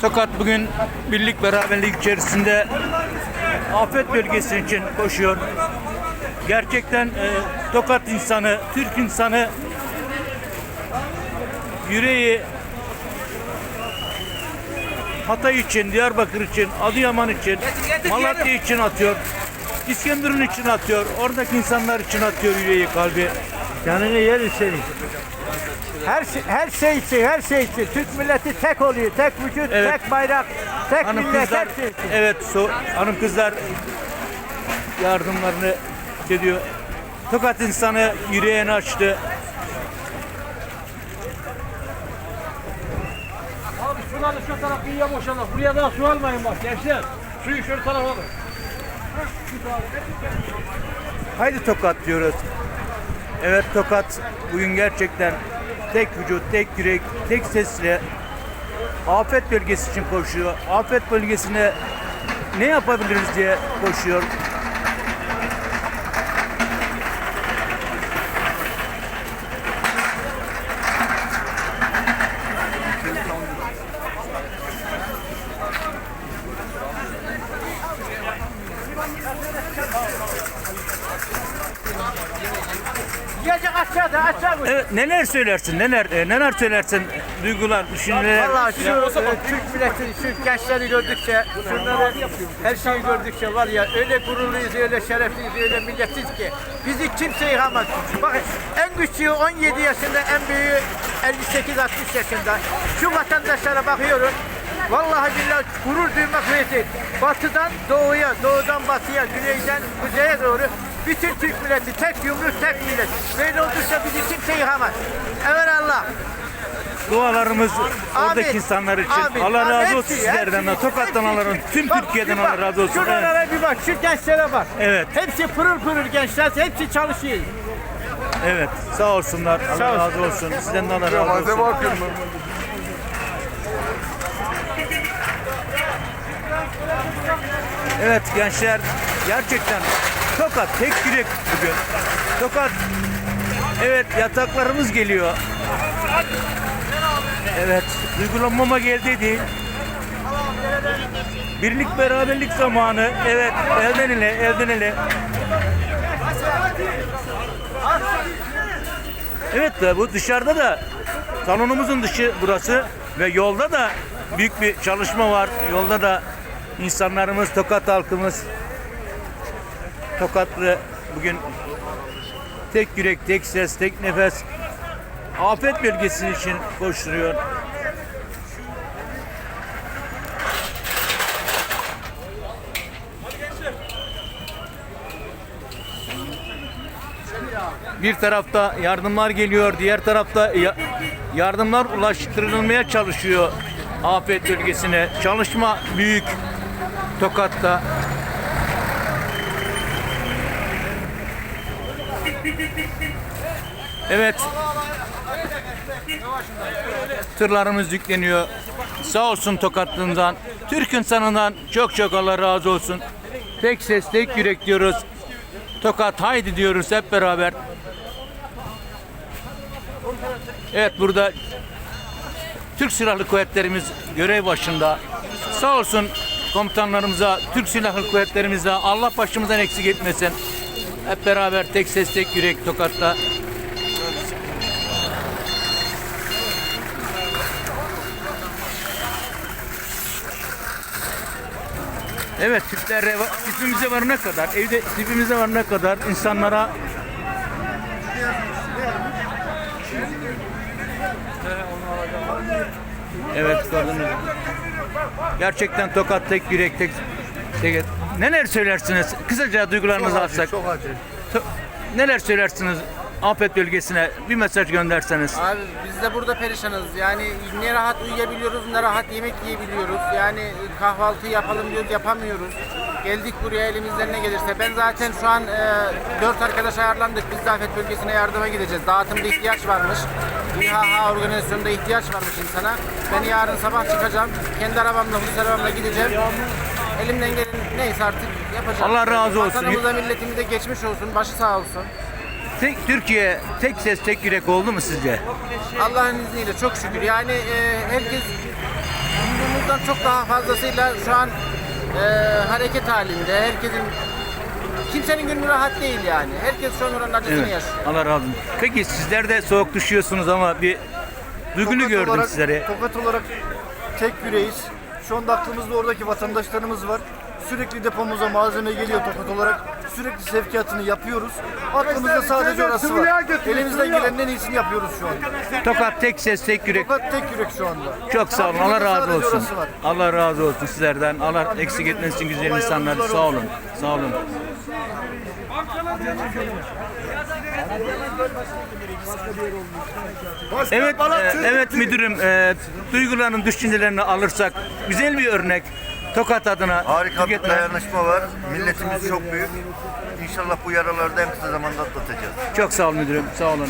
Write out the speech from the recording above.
Tokat bugün birlik beraberlik içerisinde afet bölgesi için koşuyor. Gerçekten e, Tokat insanı, Türk insanı yüreği Hatay için, Diyarbakır için, Adıyaman için, Malatya için atıyor. İskenderun için atıyor. Oradaki insanlar için atıyor yüreği, kalbi. Canını yer seni. Her şey, her şey için, her şey için. Türk milleti tek oluyor. Tek vücut, Evet. tek bayrak, tek Hanım millet, kızlar, her şey için. evet so, hanım kızlar yardımlarını ediyor. Tokat insanı yüreğini açtı. Abi suları şu taraf iyiye boşalın. Buraya daha su almayın bak gençler. Suyu şu tarafa alın. Haydi Tokat diyoruz. Evet Tokat bugün gerçekten tek vücut, tek yürek, tek sesle afet bölgesi için koşuyor. Afet bölgesine ne yapabiliriz diye koşuyor. Aşağıda, aşağı koy. Evet neler söylersin? Neler e, neler söylersin? Duygular, düşünceler. Vallahi şu e, Türk milleti, şu gençleri gördükçe, şunları her şeyi gördükçe var ya öyle gururluyuz, öyle şerefliyiz, öyle milletiz ki bizi kimse yıkamaz. Bakın en küçüğü 17 yaşında, en büyüğü 58-60 yaşında. Şu vatandaşlara bakıyorum. Vallahi billahi gurur duymak verir. Batıdan doğuya, doğudan batıya, güneyden kuzeye doğru bütün Türk milleti tek yumruk tek millet. Böyle olursa bizi kimse yıkamaz. Evet Allah. Dualarımız oradaki Amin. insanlar için. Amin. Allah Amin. razı olsun Hepsi, sizlerden de. Tokat'tan. Allah'ın, tüm Bak, Türkiye'den Allah razı olsun. Evet. Şuralara bir bak, şu gençlere bak. Evet. Hepsi pırıl pırıl gençler, hepsi çalışıyor. Evet. Sağ olsunlar. Allah Sağ olsun. razı olsun. Sizden de Allah razı olsun. Evet gençler gerçekten Tokat tek yürek bugün. Tokat evet yataklarımız geliyor. Evet duygulanmama geldi değil. Birlik beraberlik zamanı. Evet elden ele elden ele. Evet bu dışarıda da salonumuzun dışı burası ve yolda da büyük bir çalışma var. Yolda da insanlarımız, Tokat halkımız Tokatlı bugün tek yürek, tek ses, tek nefes afet bölgesi için koşturuyor. Bir tarafta yardımlar geliyor, diğer tarafta ya- yardımlar ulaştırılmaya çalışıyor afet bölgesine. Çalışma büyük Tokat'ta. Evet. Tırlarımız yükleniyor. Sağ olsun Tokatlığından, Türk insanından çok çok Allah razı olsun. Tek ses, tek yürek diyoruz. Tokat haydi diyoruz hep beraber. Evet burada Türk Silahlı Kuvvetlerimiz görev başında. Sağ olsun komutanlarımıza, Türk Silahlı Kuvvetlerimize Allah başımızdan eksik etmesin. Hep beraber tek ses tek yürek Tokat'ta. Evet tüplere, tüpümüze varana kadar, evde tüpümüze varana kadar insanlara Evet gördünüz. Gerçekten tokat tek yürek tek, tek Neler söylersiniz? Kısaca duygularınızı alsak. Çok acı. Neler söylersiniz afet bölgesine bir mesaj gönderseniz. Abi biz de burada perişanız. Yani ne rahat uyuyabiliyoruz ne rahat yemek yiyebiliyoruz. Yani kahvaltı yapalım diyoruz yapamıyoruz. Geldik buraya elimizden ne gelirse. Ben zaten şu an e, dört arkadaş ayarlandık. Biz de afet bölgesine yardıma gideceğiz. Dağıtımda ihtiyaç varmış. İHH organizasyonunda ihtiyaç varmış insana. Ben yarın sabah çıkacağım. Kendi arabamla, husus arabamla gideceğim. Elimden gelen neyse artık yapacağım. Allah razı olsun. Vatanımıza, milletimize geçmiş olsun. Başı sağ olsun. Tek Türkiye tek ses tek yürek oldu mu sizce? Allah'ın izniyle çok şükür. Yani e, herkes umduğumuzdan çok daha fazlasıyla şu an e, hareket halinde. Herkesin kimsenin günü rahat değil yani. Herkes şu an oranın acısını Evet. yaşıyor. Allah razı olsun. Peki sizler de soğuk düşüyorsunuz ama bir duygunu Tokat gördüm olarak- sizleri. Tokat olarak tek yüreğiz. Şu anda aklımızda oradaki vatandaşlarımız var. Sürekli depomuza malzeme geliyor Tokat olarak. Sürekli sevkiyatını yapıyoruz. Aklımızda sadece orası var. Elimizden gelenin en iyisini yapıyoruz şu anda. Tokat tek ses tek yürek. Tokat tek yürek şu anda. Çok sağ olun. Allah razı sadece olsun. orası var. Allah razı olsun sizlerden. Allah eksik etmesin için güzel Allah insanlar. yardımcılar Sağ olun. Sağ olun. Evet, e, evet müdürüm. E, duygularının, düşüncelerini alırsak güzel bir örnek. Tokat adına Harika bir dayanışma var. Milletimiz çok büyük. İnşallah bu yaraları da en kısa zamanda atlatacağız. Çok sağ olun müdürüm. Sağ olun.